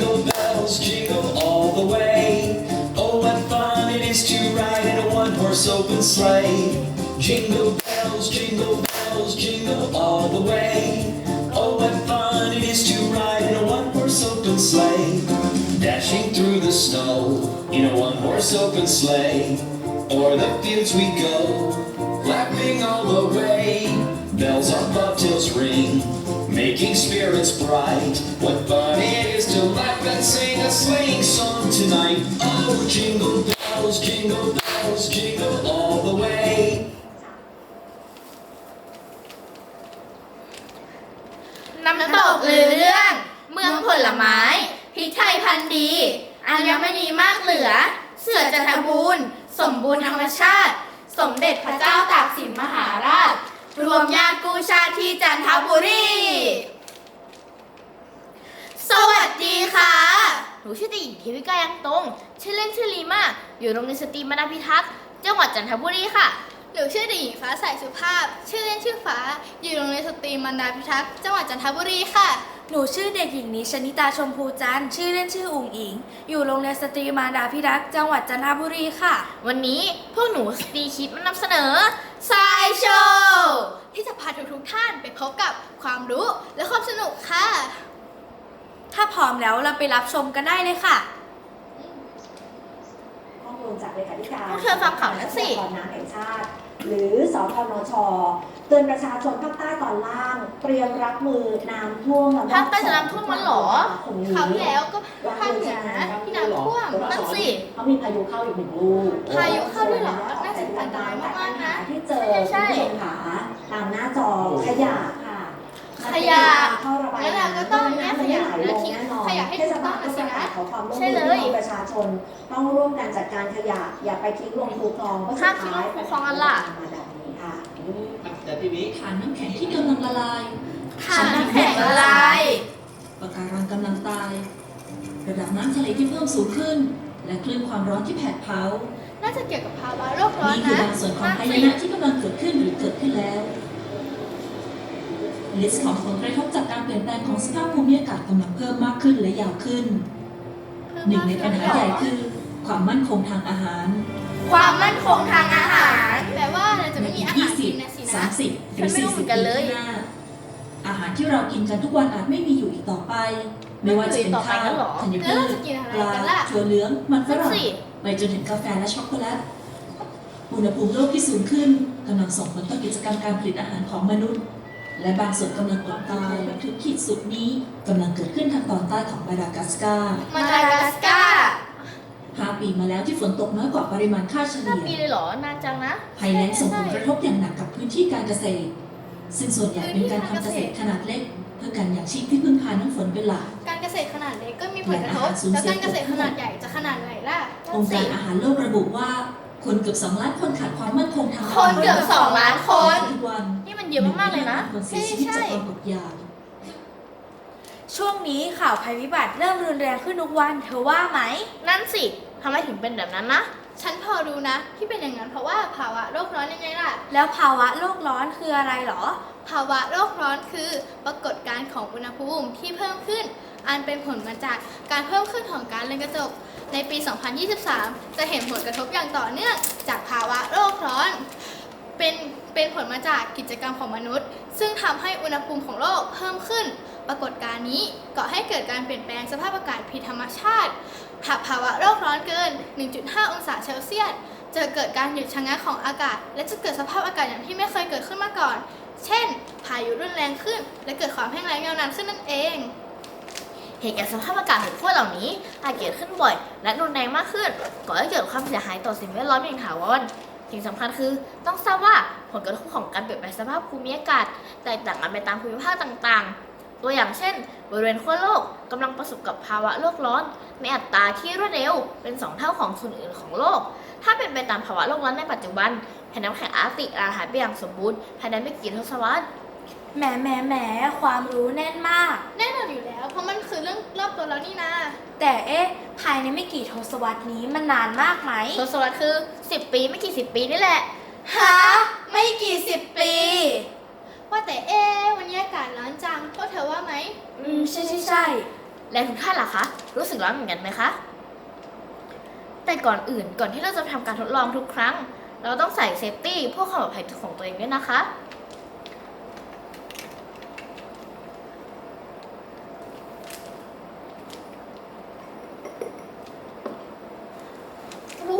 Jingle bells jingle all the way. Oh, what fun it is to ride in a one horse open sleigh. Jingle bells, jingle bells, jingle all the way. Oh, what fun it is to ride in a one horse open sleigh. Dashing through the snow in a one horse open sleigh. O'er the fields we go, laughing all the way. Bells on bobtails ring. Making spirits bright. What fun it is to laugh and sing a sleighing song tonight. Oh, jingle bells, jingle bells, jingle all the way. น้ำตกหรือเรื่อง เมืองผลไม้พริกไทยพันธุ์ดีอัญมณีมากเหลือ เสือจันทบูรณ์สมบูรณ์ธรรมชาติ สมเด็จพระเจ้าตากสินมหาราช รวมญาติกู้ชาติที่จันทบุรี สวัสดีค่ะ หนูชื่อเด็กหญิงเทวิกายังตรง ชื่อเล่นชื่อลีมา อยู่โรงเรียนสตรีมนาพิทักษ์ จังหวัดจันทบุรีค่ะ หนูชื่อเด็กหญิงฟ้าใสสุภาพ ชื่อเล่นชื่อฟ้า อยู่โรงเรียนสตรีมันดาพิทักษ์ จังหวัดจันทบุรีค่ะ หนูชื่อเด็กหญิงนิชนิตาชมพูจันทร์ชื่อเล่นชื่ออุ๋งอิง อยู่โรงเรียนสตรีมารดาพิรักษ์จังหวัดจันทบุรีค่ะ วันนี้พวกหนูสตรีคิดมานำเสนอ สายโชว์ที่จะพาทุกทุกๆท่านไป พบกับความรู้และความสนุกค่ะ ถ้าพร้อมแล้วเราไปรับชมกันได้เลยค่ะ ข้อมูลจากเลขาธิการพวกเธอฟังข่าวนั้นสิทรัพยากรน้ำแห่งชาติ หรือสทนช เตือนประชาชนภาคใต้ตอนล่าง เตรียมรับมือน้ำท่วมระลอกภาคใต้จะน้ำท่วมมันเหรอคมนี้คราวที่แล้วก็ภาคเหนือนะที่น้ำท่วมนั่นสิ เขามีพายุเข้าอีกหนึ่งลูกพายุเข้าด้วยเหรอน่าจะอันตรายมากๆนะที่เจอใช่คุณผู้ชมขาตามหน้าจอขยะค่ะ ขยะท่อระบายแล้วเราก็ต้องแยกขยะน้ำไม่ไหลลงแน่นอนขยะให้ถูกต้องนะสินะขอความร่วมใช่มือเลยพี่น้องประชาชนต้องร่วมกันจัดการขยะอย่าไปทิ้งลงคูคลองเพราะสุดท้ายห้ามทิ้งลงคูคลองกันล่ะมาแบบนี้ค่ะแต่พี่วิฐานน้ำแข็งที่กำลังละลายค่ะน้ำแข็งละลายปะการังกำลังตาย ระดับน้ำทะเลที่เพิ่มสูงขึ้น และคลื่นความร้อนที่แผดเผาน่าจะเกี่ยวกับภาวะโลกร้อนนี่คือนะบางส่วนของพายนะที่กำลังเกิดขึ้นหรือเกิดขึ้นแล้ว ลิสต์ของผลกระทบจากการเปลี่ยนแปลงของสภาพภูมิอากาศกำลังเพิ่มมากขึ้นและยาวขึ้น หนึ่งในปัญหาใหญ่คือ ความมั่นคงทางอาหาร ความมั่นคงทางอาหาร แปลว่าเราจะไม่มีอาหารกินนะสิสานะมสิบหรือฉันไม่รู้สี่เหมืสิบอนกันเลยปีข้างหน้าอาหารที่เรากินกันทุกวันอาจไม่มีอยู่อีกต่อไป ไม่ว่าจะเป็นข้าวไม่มีอยู่อีกต่อไปงั้นเหรอธัญแล้วพืเราชจะกินอะไรปลากันล่ะถั่วเหลืองมันฝนั่นรั่งสิไปจนถึงกาแฟและช็อกโกแลตอุณหภูมิโลกที่สูงขึ้นกำลังส่งผลต่อกิจกรรมการผลิตอาหารของมนุษย์ และบางส่วนกำลังอดตายทุกขีดสุดนี้กำลังเกิดขึ้นทางตอนใต้ของมาดากัสการ์มาดากัสการ์ห้าปีมาแล้วที่ฝนตกน้อยกว่าปริมาณค่าเฉห้าลี่ปียเลยเหรอนานจังนะภัยแล้งส่งผลกระทบอย่างหนักกับพื้นที่การเกษตร ซึ่งส่วนใหญ่เป็นการทำเกษตรขนาดเล็ก เพื่อการอย่างชีพที่พึ่งพาน้ำฝนเป็นหลักการเกษตรขนาดเล็กก็มีผลกระทบและอาหารสูญแล้วเสียการเกษตรขนาดใหญ่จะขนาดไหนล่ะองค์การอาหารโลกระบุว่าคนเกือบสองล้านคนขาดความมั่นคงทางอาหารคนเกือบสองล้านคนทุกวันนี่มัน เยอะมากๆเลยนะคนเสียชีวิตจากความอดอยากช่วงนี้ข่าวภัยพิบัติเริ่มรุนแรงขึ้นทุกวันเธอว่าไหม นั่นสิทำไมถึงเป็นแบบนั้นนะ ฉันพอรู้นะ ที่เป็นอย่างนั้นเพราะว่าภาวะโลกร้อนยังไงล่ะ แล้วภาวะโลกร้อนคืออะไรหรอ ภาวะโลกร้อนคือปรากฏการณ์ของอุณหภูมิที่เพิ่มขึ้น อันเป็นผลมาจากการเพิ่มขึ้นของการเรือนกระจก ในปี 2023 จะเห็นผลกระทบอย่างต่อเนื่องจากภาวะโลกร้อน เป็นเป็นผลมาจากกิจกรรมของมนุษย์ ซึ่งทำให้อุณหภูมิของโลกเพิ่มขึ้น ปรากฏการณ์นี้ก่อให้เกิดการเปลี่ยนแปลงสภาพอากาศผิดธรรมชาติหากภาวะโลกร้อนเกิน 1.5 องศาเซลเซียสจะเกิดการหยุดชะงักของอากาศ และจะเกิดสภาพอากาศอย่างที่ไม่เคยเกิดขึ้นมาก่อน เช่น พายุรุนแรงขึ้น และเกิดความแห้งแล้งยาวนานขึ้นนั่นเอง เหตุการณ์สภาพอากาศของพวกเหล่านี้อาจเกิดขึ้นบ่อย และรุนแรงมากขึ้นก่อให้เกิดความเสียหายต่อสิ่งแวดล้อมอย่างถาวร สิ่งสำคัญคือต้องทราบว่าผลกระทบของการเปลี่ยนแปลงสภาพภูมิอากาศ แตกต่างกันไปตามภูมิภาคต่างๆ ตัวอย่างเช่น บริเวณขั้วโลกกำลังประสบกับภาวะโลกร้อน ในอัตราที่รวดเร็วเป็น 2 เท่าของส่วนอื่นของโลก ถ้าเป็นไปตามภาวะโลกร้อนในปัจจุบันแผ่นน้ำแข็งอาร์กติกอาจหายไปอย่างสมบูรณ์ภายในไม่กี่ทศวรรษ แหมแหมแหมความรู้แน่นมาก แน่นอนอยู่แล้ว เพราะมันคือเรื่องรอบตัวเรานี่นาแต่เอ๊ะ ภายในไม่กี่ทศวรรษนี้มันนานมากไหมทศวรรษคือ 10 ปีไม่กี่สิบปีนี่แหละ ฮะไม่กี่สิบปี ว่าแต่เอ๊ะวันนี้อากาศร้อนจังพวกเธอว่าไหม อืมใช่ใช่ใช่และทุกท่านล่ะคะ รู้สึกร้อนเหมือนกันไหมคะแต่แต่ก่อนอื่นก่อนที่เราจะทำการทดลองทุกครั้ง เราต้องใส่เซฟตี้เพื่อความปลอดภัยของตัวเองด้วยนะคะ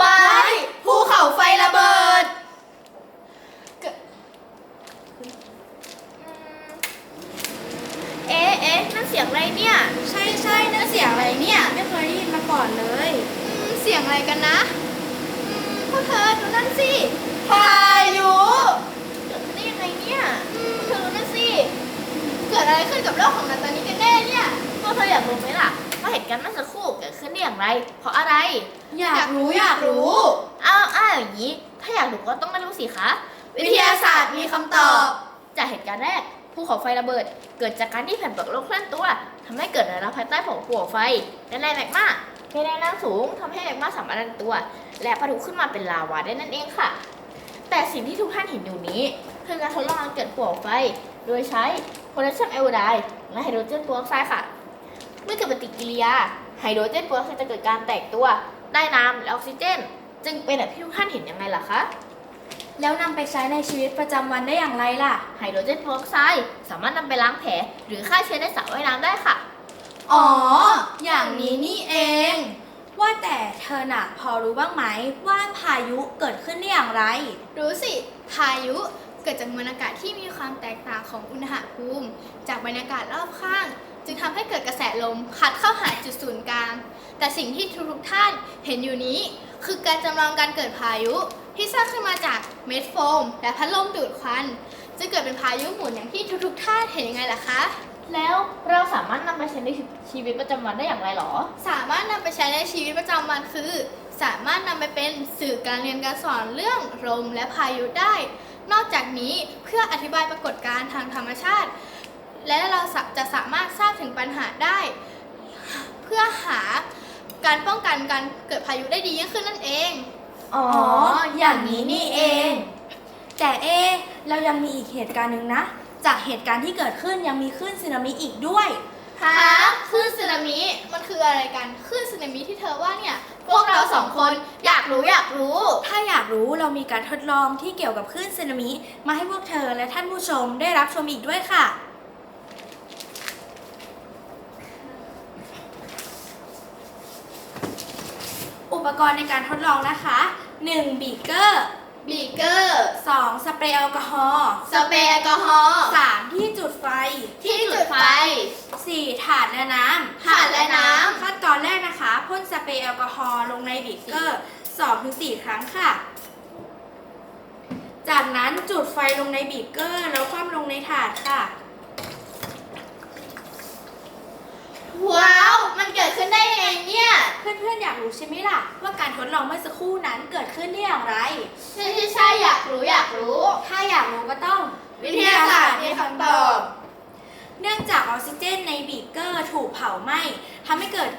ว้ายภูเขาไฟระเบิด เอ๊ะเอ๊ะนั่นเสียงอะไรเนี่ย ใช่ใช่นั่นเสียงอะไรเนี่ย ไม่เคยได้ยินมาก่อนเลย อืมเสียงอะไรกันนะอืมพวกเธอดูนั่นสิพายุเกิดขึ้นได้ยังไงเนี่ยเธอรู้นะสิเกิดอะไรขึ้นกับโลกของเราตอนนี้กันแน่เนี่ยพวกเธออยากรู้ไหมล่ะว่าเหตุการณ์เมื่อสักครู่เกิดขึ้นได้อย่างไร เพราะอะไร อยากรู้อยากรู้อ้าวอ้าวอย่างนี้ ถ้าอยากรู้ก็ต้องมารู้สิคะวิทยาศาสตร์มีคำตอบ จากเหตุการณ์แรกภูเขาไฟระเบิด เกิดจากการที่แผ่นเปลือกโลกเคลื่อนตัวทำให้เกิดแรงภายใต้ของภูเขาไฟและแรงแมกมา มีแรงน้ำสูงทำให้แมกมาสามารถดันตัว และปะทุขึ้นมาเป็นลาวาได้นั่นเองค่ะ แต่สิ่งที่ทุกท่านเห็นอยู่นี้ คือการทดลองการเกิดภูเขาไฟ โดยใช้โพแทสเซียมไอโอไดด์และไฮโดรเจนเปอร์ออกไซด์ค่ะ เมื่อเกิดปฏิกิริยาไฮโดรเจนเปอร์ออกไซด์จะเกิดการแตกตัวได้น้ำและออกซิเจน จึงเป็นแบบที่ทุกท่านเห็นยังไงล่ะคะแล้วนำไปใช้ในชีวิตประจำวันได้อย่างไรล่ะ ไฮโดรเจนเปอร์ออกไซด์สามารถนำไปล้างแผล หรือฆ่าเชื้อในสระว่ายน้ำได้ค่ะ อ๋อ อย่างนี้นี่เอง ว่าแต่เธอน่ะพอรู้บ้างไหมว่าพายุเกิดขึ้นได้อย่างไร รู้สิ พายุเกิดจากมวลอากาศที่มีความแตกต่างของอุณหภูมิ จากบรรยากาศรอบข้าง จึงทำให้เกิดกระแสลมพัดเข้าหาจุดศูนย์กลาง แต่สิ่งที่ทุกๆท่านเห็นอยู่นี้ คือการจำลองการเกิดพายุที่สร้างขึ้นมาจากเม็ดโฟม และพัดลมดูดควัน จะเกิดเป็นพายุหมุนอย่างที่ทุกๆท่านเห็นยังไงล่ะคะ แล้วเราสามารถนำไปใช้ในชีวิตประจำวันได้อย่างไรหรอ สามารถนำไปใช้ในชีวิตประจำวันคือ สามารถนำไปเป็นสื่อการเรียนการสอนเรื่องลมและพายุได้ นอกจากนี้เพื่ออธิบายปรากฏการณ์ทางธรรมชาติ และเราจะสามารถทราบถึงปัญหาได้ เพื่อหาการป้องกันการเกิดพายุได้ดียิ่งขึ้นนั่นเอง อ๋ออ๋ออย่างนี้นี่เอง แต่เอ๊ะเรายังมีอีกเหตุการณ์หนึ่งนะ จากเหตุการณ์ที่เกิดขึ้นยังมีคลื่นสึนามิอีกด้วยฮะคลื่นสึนามิมันคืออะไรกันคลื่นสึนามิที่เธอว่าเนี่ยพวกเราสองคนอยากรู้อยากรู้ ถ้าอยากรู้เรามีการทดลองที่เกี่ยวกับคลื่นสึนามิมาให้พวกเธอและท่านผู้ชมได้รับชมอีกด้วยค่ะ อุปกรณ์ในการทดลองนะคะ 1. บีเกอร์ บีเกอร์ 2. สเปรย์แอลกอฮอล์สเปรย์แอลกอฮอล์ 3. ที่จุดไฟ ที่จุดไฟ 4. ถาดและน้ำถาดและน้ำ ขั้นตอนแรกนะคะพ่นสเปรย์แอลกอฮอล์ลงในบีเกอร์2-4ครั้งค่ะ จากนั้นจุดไฟลงในบีเกอร์แล้วคว่ำลงในถาดค่ะ ว้าว มันเกิดขึ้นได้ยังไงเนี่ย เพื่อนๆอยากรู้ใช่ไหมล่ะ ว่าการทดลองเมื่อสักครู่นั้นเกิดขึ้นได้อย่างไร ใช่ใช่ใช่อยากรู้อยากรู้ ถ้าอยากรู้ก็ต้องวิทยาศาสตร์มีคำตอบ เนื่องจากออกซิเจนในบีเกอร์ถูกเผาไหม้ทำให้เกิด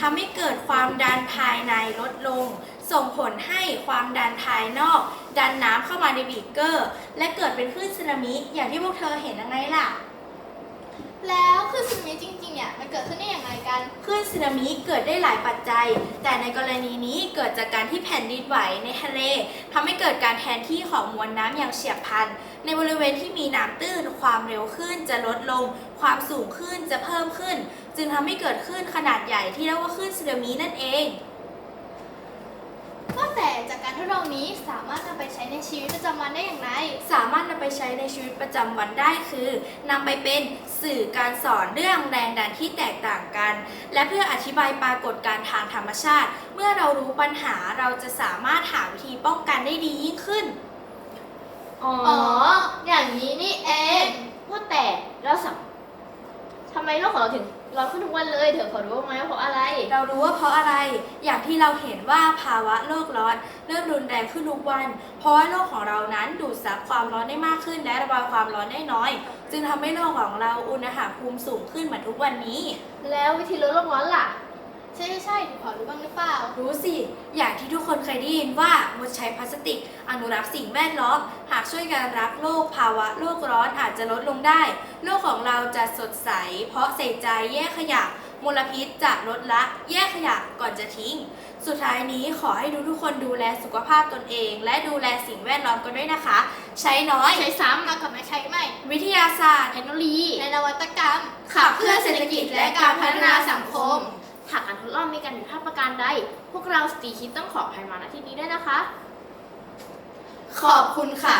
ทำให้เกิดความดันภายในลดลง ส่งผลให้ความดันภายนอก ดันน้ำเข้ามาในบีเกอร์ และเกิดเป็นคลื่นสึนามิอย่างที่พวกเธอเห็นยังไงล่ะ แล้วคือสึนามิจริงๆเนี่ยมันเกิดขึ้นได้อย่างไรกัน คลื่นสึนามิเกิดได้หลายปัจจัย แต่ในกรณีนี้เกิดจากการที่แผ่นดินไหวในทะเลทำให้เกิดการแทนที่ของมวลน้ำอย่างเฉียบพลัน ในบริเวณที่มีน้ำตื้น ความเร็วขึ้นจะลดลง ความสูงขึ้นจะเพิ่มขึ้น จึงทำให้เกิดคลื่นขนาดใหญ่ที่เรียกว่าคลื่นสึนามินั่นเอง แต่จากการทดลองนี้สามารถนำไปใช้ในชีวิตประจำวันได้อย่างไร สามารถนำไปใช้ในชีวิตประจำวันได้คือนำไปเป็นสื่อการสอนเรื่องแรงดันที่แตกต่างกัน และเพื่ออธิบายปรากฏการณ์ทางธรรมชาติ เมื่อเรารู้ปัญหาเราจะสามารถหาวิธีป้องกันได้ดียิ่งขึ้น อ๋อ อ๋อ อย่างนี้นี่เอง ว่าแต่เราสัมทำไมโลกของเราถึง ร้อนขึ้นทุกวันเลยเธอพอรู้บ้างไหมว่าเพราะอะไร เรารู้ว่าเพราะอะไร อย่างที่เราเห็นว่าภาวะโลกร้อนเริ่มรุนแรงขึ้นทุกวัน เพราะว่าโลกของเรานั้นดูดซับความร้อนได้มากขึ้น และระบายความร้อนได้น้อย จึงทำให้โลกของเราอุณหภูมิสูงขึ้นเหมือนทุกวันนี้ แล้ววิธีลดโลกร้อนล่ะ ใช่ใช่ใช่ขอรู้บ้างหรือเปล่า รู้สิ อย่างที่ทุกคนเคยได้ยินว่างดใช้พลาสติก อนุรักษ์สิ่งแวดล้อม หากช่วยกันรักโลกภาวะโลกร้อนอาจจะลดลงได้ โลกของเราจะสดใส เพราะใส่ใจแยกขยะ มลพิษจะลดละ แยกขยะก่อนจะทิ้ง สุดท้ายนี้ขอให้ทุกทุกๆคนดูแลสุขภาพตนเอง และดูแลสิ่งแวดล้อมกันด้วยนะคะ ใช้น้อย ใช้ซ้ำแล้วก็ไม่ใช้ใหม่ วิทยาศาสตร์ เทคโนโลยี ในนวัตกรรม ขับเคลื่อนเศรษฐกิจและการพัฒนาสังคม หากการทดลองมีการผิดพลาดประการใด พวกเราสตีคิดต้องขออภัยมาณที่นี้ด้วยนะคะ ขอบคุณค่ะ